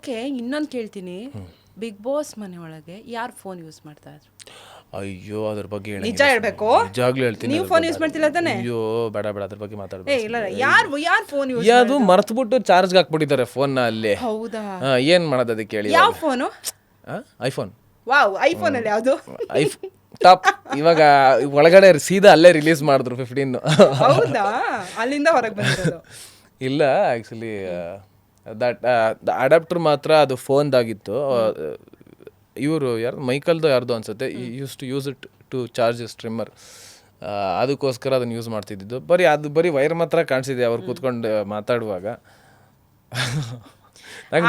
Okay ಇನ್ನೊಂದು ಕೇಳ್ತೀನಿ. Big boss ಮನೆ ಒಳಗೆ ಯಾರು ಫೋನ್ ಯೂಸ್ ಮಾಡ್ತಾ ಇದ್ರು? ಅಯ್ಯೋ ಅದ್ರ ಬಗ್ಗೆ ಹೇಳಿ. ನಿಜ ಹೇಳ್ಬೇಕು? ನಿಜಾಗ್ಲೂ ಹೇಳ್ತೀನಿ ನೀವು ಫೋನ್ ಯೂಸ್ ಮಾಡ್ತಿಲ್ಲ ತಾನೆ? ಅಯ್ಯೋ ಬೇಡ ಬೇಡ ಅದ್ರ ಬಗ್ಗೆ ಏ ಮಾತಾಡ್ಬೇಕು ಇಲ್ಲ. ಯಾರು ಯಾರು ಫೋನ್ ಯೂಸ್ ಅದು ಮರ್ತ್ಬಿಟ್ಟು ಚಾರ್ಜ್ಗೆ ಹಾಕ್ಬಿಟ್ಟಿದ್ದಾರೆ ಫೋನ್ನ ಅಲ್ಲಿ. ಹೌದಾ? ಹಾ, ಏನ್ ಮಾಡೋದು ಅದಕ್ಕೆ ಹೇಳಿ ಯಾವ ಫೋನು ಐಫೋನ್ ವಾವ್ ಐಫೋನ್ ಅಲ್ಲಿ ಯಾವುದು? IPhone top. ಇವಾಗ ಒಳಗಡೆ ಸೀದಾ ಅಲ್ಲೇ ರಿಲೀಸ್ ಮಾಡಿದ್ರು ಫಿಫ್ಟೀನ್ ಹೌದಾ? ಅಲ್ಲಿಂದ ಹೊರಗೆ ಬಂದಿರೋದು. ಇಲ್ಲ ಆ್ಯಕ್ಚುಲಿ ದಟ್ ದ ಅಡಾಪ್ಟರ್ ಮಾತ್ರ ಅದು ಫೋನ್ದಾಗಿತ್ತು. ಇವರು ಯಾರು ಮೈಕಲ್ದು ಯಾರ್ದು ಅನ್ಸುತ್ತೆ. Use to use it to charge strimmer ಅದಕ್ಕೋಸ್ಕರ ಅದನ್ನು ಯೂಸ್ ಮಾಡ್ತಿದ್ದಿದ್ದು. ಬರೀ ಅದು ಬರೀ ವೈರ್ ಮಾತ್ರ ಕಾಣಿಸಿದೆ ಅವ್ರು ಕೂತ್ಕೊಂಡು ಮಾತಾಡುವಾಗ.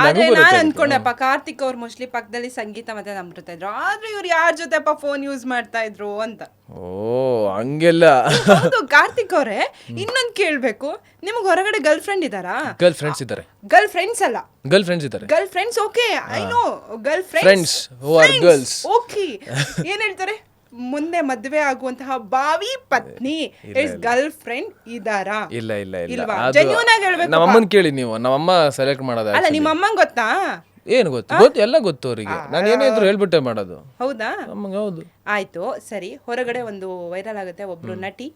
ಆದ್ರೆ ನಾನು ಅನ್ಕೊಂಡಪ್ಪ ಕಾರ್ತಿಕ್ ಅವ್ರು ಮೋಸ್ಟ್ಲಿ ಪಕ್ಕದಲ್ಲಿ ಸಂಗೀತ ಮತ್ತೆ ನಂಬಿರ್ತಾ ಇದ್ರು. ಆದ್ರೆ ಇವ್ರು ಯಾರ ಜೊತೆಪ್ಪ ಫೋನ್ ಯೂಸ್ ಮಾಡ್ತಾ ಇದ್ರು ಅಂತ. ಓ ಹಂಗೆಲ್ಲ. ಹೌದು ಕಾರ್ತಿಕ್ ಅವರೇ ಇನ್ನೊಂದ್ ಕೇಳ್ಬೇಕು. ನಿಮ್ಗೆ ಹೊರಗಡೆ ಗರ್ಲ್ ಫ್ರೆಂಡ್ ಇದಾರಾ. ಗರ್ಲ್ ಫ್ರೆಂಡ್ಸ್ ಇದ್ದಾರೆ ಗರ್ಲ್ ಫ್ರೆಂಡ್ಸ್ ಅಲ್ಲ. ಗರ್ಲ್ ಫ್ರೆಂಡ್ಸ್ ಇದ್ದಾರೆ girl friends okay I know girl friends who are girls. Okay ಏನ್ ಹೇಳ್ತಾರೆ? ಮುಂದೆ ಮದುವೆ ಆಗುವಂತಹ ಬಾವಿ ಪತ್ನಿ ಇಸ್ ಗರ್ಲ್ ಫ್ರೆಂಡ್ ಇದಾರಾ ಇಲ್ಲ ಇಲ್ಲ ಇಲ್ಲ. ಇಲ್ವಾ? Genuine ಆಗಿ ಹೇಳ್ಬೇಕು ನಮ್ಮಮ್ಮನ್ ಕೇಳಿ ನೀವು. ನಮ್ಮಮ್ಮ ಸೆಲೆಕ್ಟ್ ಮಾಡೋದ ಅಲ್ಲ ನಿಮ್ಮ ಅಮ್ಮಂಗ್ ಗೊತ್ತಾ? ಏನು ಗೊತ್ತು? ಗೊತ್ತು ಎಲ್ಲ ಗೊತ್ತು ಅವರಿಗೆ. ನಾನು ಏನೇ ಇದ್ರು ಹೇಳ್ಬಿಟ್ಟೆ ಮಾಡೋದು. ಹೌದಾ? ನಮಗೆ ಹೌದು. ಆಯ್ತು ಸರಿ. ಹೊರಗಡೆ ಒಂದು ವೈರಲ್ ಆಗುತ್ತೆ ಒಬ್ರು ನಟಿ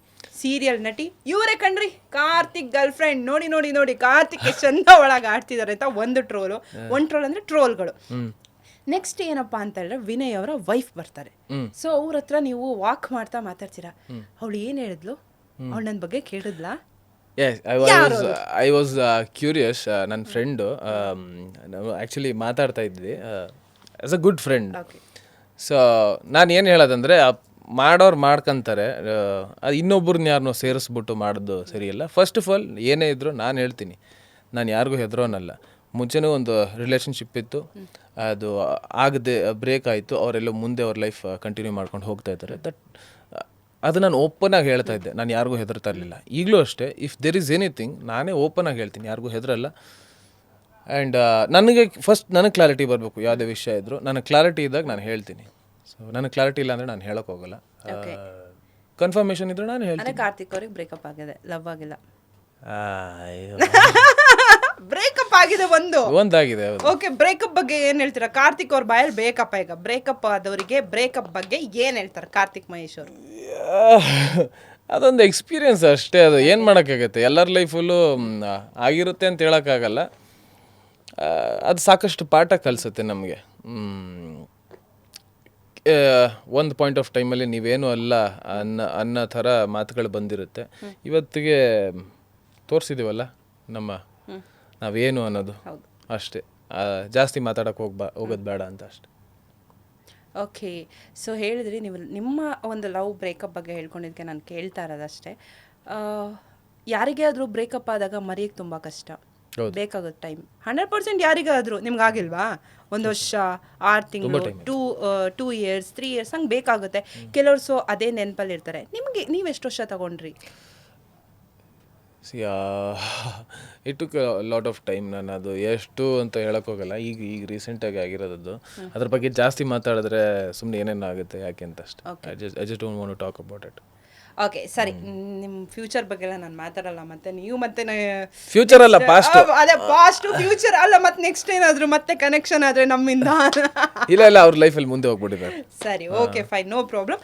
ಸೀರಿಯಲ್ ನಟಿ. ಇವರೇ ಕಣ್ರಿ ಕಾರ್ತಿಕ್ ಗರ್ಲ್ ಫ್ರೆಂಡ್ ನೋಡಿ ನೋಡಿ ನೋಡಿ ಕಾರ್ತಿಕ್ ಎಷ್ಟು ಚಂದ ಒಳಗೆ ಆಡ್ತಿದ್ದಾರೆ ಅಂತ ಒಂದು ಟ್ರೋಲು ಒಂದು ಟ್ರೋಲ್ ಅಂದ್ರೆ ಟ್ರೋಲ್ಗಳು ನೆಕ್ಸ್ಟ್ ಏನಪ್ಪಾ ಅಂತ ಹೇಳಿದ್ರೆ ವಿನಯ್ ಅವರ ವೈಫ್ ಬರ್ತಾರೆ. ಸೊ ಅವ್ರ ಹತ್ರ ನೀವು ವಾಕ್ ಮಾಡ್ತಾ ಮಾತಾಡ್ತೀರಾ? ಅವಳು ಏನ್ ಹೇಳಿದ್ಲು? ಅವಳು ನನ್ನ ಬಗ್ಗೆ ಕೇಳಿದ್ಲಾ? Yes I was I was curious ನನ್ನ ಫ್ರೆಂಡು ನಾವು ಆ್ಯಕ್ಚುಲಿ ಮಾತಾಡ್ತಾ ಇದ್ವಿ as a good friend. So ನಾನು ಏನು ಹೇಳೋದಂದರೆ ಮಾಡೋರು ಮಾಡ್ಕೊಂತಾರೆ ಅದು ಇನ್ನೊಬ್ಬರನ್ನ ಯಾರನ್ನೋ ಸೇರಿಸ್ಬಿಟ್ಟು ಮಾಡೋದು ಸರಿಯಲ್ಲ. ಫಸ್ಟ್ ಆಫ್ ಆಲ್ ಏನೇ ಇದ್ದರೂ ನಾನು ಹೇಳ್ತೀನಿ. ನಾನು ಯಾರಿಗೂ ಹೆದರೋನಲ್ಲ. ಮುಂಚೆನೂ ಒಂದು ರಿಲೇಷನ್ಶಿಪ್ ಇತ್ತು. ಅದು ಆಗದೆ ಬ್ರೇಕ್ ಆಯಿತು. ಅವರೆಲ್ಲ ಮುಂದೆ ಅವ್ರ ಲೈಫ್ ಕಂಟಿನ್ಯೂ ಮಾಡ್ಕೊಂಡು ಹೋಗ್ತಾ ಇದ್ದಾರೆ. ದಟ್ ಅದು ನಾನು ಓಪನ್ ಆಗಿ ಹೇಳ್ತಾ ಇದ್ದೆ. ನಾನು ಯಾರಿಗೂ ಹೆದರ್ತಾ ಇರಲಿಲ್ಲ. ಈಗಲೂ ಅಷ್ಟೇ ಇಫ್ ದೆರ್ ಈಸ್ ಎನಿಥಿಂಗ್ ನಾನೇ ಓಪನ್ ಆಗಿ ಹೇಳ್ತೀನಿ. ಯಾರಿಗೂ ಹೆದರಲ್ಲ. ಆ್ಯಂಡ್ ನನಗೆ ಫಸ್ಟ್ ನನಗೆ ಕ್ಲಾರಿಟಿ ಬರಬೇಕು. ಯಾವುದೇ ವಿಷಯ ಇದ್ದರೂ ನನಗೆ ಕ್ಲಾರಿಟಿ ಇದ್ದಾಗ ನಾನು ಹೇಳ್ತೀನಿ. ಸೊ ನನಗೆ ಕ್ಲಾರಿಟಿ ಇಲ್ಲ ಅಂದರೆ ನಾನು ಹೇಳೋಕೆ ಹೋಗಲ್ಲ. ಕನ್ಫರ್ಮೇಷನ್ ಇದ್ರೆ ನಾನು ಹೇಳ್ತೀನಿ. ಕಾರ್ತಿಕ್ ಅವ್ರಿಗೆ ಬ್ರೇಕಪ್ ಆಗಿದೆ. ಲವ್ ಆಗಿಲ್ಲ. ಬ್ರೇಕಪ್ ಆಗಿದೆ ಒಂದು. ಒಂದಾಗಿದೆ ಹೌದು. ಓಕೆ ಬ್ರೇಕಪ್ ಬಗ್ಗೆ ಏನ್ ಹೇಳ್ತೀರಾ? ಕಾರ್ತಿಕ್ ಅವ್ರ ಬಾಯಲ್ಲಿ ಬೇಕಪ್ಪ ಈಗ? ಬ್ರೇಕಪ್ ಆದವರಿಗೆ ಬ್ರೇಕಪ್ ಬಗ್ಗೆ ಏನ್ ಹೇಳ್ತಾರೆ ಕಾರ್ತಿಕ್ ಮಹೇಶ್ ಅವರು? ಅದೊಂದು ಎಕ್ಸ್ಪೀರಿಯನ್ಸ್ ಅಷ್ಟೇ ಅದು. ಏನು ಮಾಡೋಕ್ಕಾಗತ್ತೆ? ಎಲ್ಲರ ಲೈಫಲ್ಲೂ ಆಗಿರುತ್ತೆ ಅಂತ ಹೇಳೋಕ್ಕಾಗಲ್ಲ. ಅದು ಸಾಕಷ್ಟು ಪಾಠ ಕಲಿಸುತ್ತೆ ನಮಗೆ. ಒಂದು ಪಾಯಿಂಟ್ ಆಫ್ ಟೈಮಲ್ಲಿ ನೀವೇನು ಅಲ್ಲ ಅನ್ನೋ ಅನ್ನೋ ಥರ ಮಾತುಗಳು ಬಂದಿರುತ್ತೆ. ಇವತ್ತಿಗೆ ತೋರಿಸಿದ್ದೀವಲ್ಲ ನಮ್ಮ ನಾವೇನು ಅನ್ನೋದು. ಅಷ್ಟೇ. ಆ, ಜಾಸ್ತಿ ಮಾತಾಡಕ್ಕೆ ಹೋಗ್ಬಾ ಹೋಗೋದು ಬೇಡ ಅಂತ ಅಷ್ಟೆ. ಓಕೆ. ಸೊ ಹೇಳಿದ್ರಿ ನೀವು ನಿಮ್ಮ ಒಂದು ಲವ್ ಬ್ರೇಕಪ್ ಬಗ್ಗೆ ಹೇಳ್ಕೊಂಡಿದ್ದಕ್ಕೆ ನಾನು ಕೇಳ್ತಾ ಇರೋದಷ್ಟೇ. ಆ, ಯಾರಿಗೇ ಆದರೂ ಬ್ರೇಕಪ್ ಆದಾಗ ಮರೆಯೋಕ್ಕೆ ತುಂಬ ಕಷ್ಟ. ಬೇಕಾಗುತ್ತೆ ಟೈಮ್. ಹಂಡ್ರೆಡ್ ಪರ್ಸೆಂಟ್ ಯಾರಿಗಾದರೂ ನಿಮ್ಗೆ ಆಗಿಲ್ವಾ? ಒಂದು ವರ್ಷ ಆರು ತಿಂಗಳು two two years three years ಹಂಗೆ ಬೇಕಾಗುತ್ತೆ. ಕೆಲವರು ಸೊ ಅದೇ ನೆನಪಲ್ಲಿ ಇರ್ತಾರೆ. ನಿಮಗೆ ನೀವು ಎಷ್ಟು ವರ್ಷ ತಗೊಂಡ್ರಿ? See it took lot of time ನಾನು ಅದು ಎಷ್ಟು ಅಂತ ಹೇಳೋಕ್ಕೋಗಲ್ಲ ಈಗ ಈಗ ರೀಸೆಂಟಾಗಿ ಆಗಿರೋದದ್ದು. ಅದ್ರ ಬಗ್ಗೆ ಜಾಸ್ತಿ ಮಾತಾಡಿದ್ರೆ ಸುಮ್ಮನೆ ಏನೇನು ಆಗುತ್ತೆ ಯಾಕೆ ಅಂತ ಅಷ್ಟೇ. I just I just don't want talk about it okay ಸರಿ. ನಿಮ್ಮ ಫ್ಯೂಚರ್ ಬಗ್ಗೆ ಎಲ್ಲ ನಾನು ಮಾತಾಡಲ್ಲ ಮತ್ತೆ ನೀವು ಮತ್ತೆ ಫ್ಯೂಚರ್ ಅಲ್ಲ ಪಾಸ್ಟ್ ಅದೇ ಪಾಸ್ಟ್ ಫ್ಯೂಚರ್ ಅಲ್ಲ ಮತ್ತೆ ನೆಕ್ಸ್ಟ್ ಏನಾದರೂ ಮತ್ತೆ ಕನೆಕ್ಷನ್ ಆದ್ರೆ ನಮ್ಮಿಂದ. ಇಲ್ಲ ಇಲ್ಲ ಅವ್ರ ಲೈಫಲ್ಲಿ ಮುಂದೆ ಹೋಗ್ಬಿಟ್ಟಿದ್ದಾರೆ. ಸರಿ ಓಕೆ ಫೈನ್ ನೋ ಪ್ರಾಬ್ಲಮ್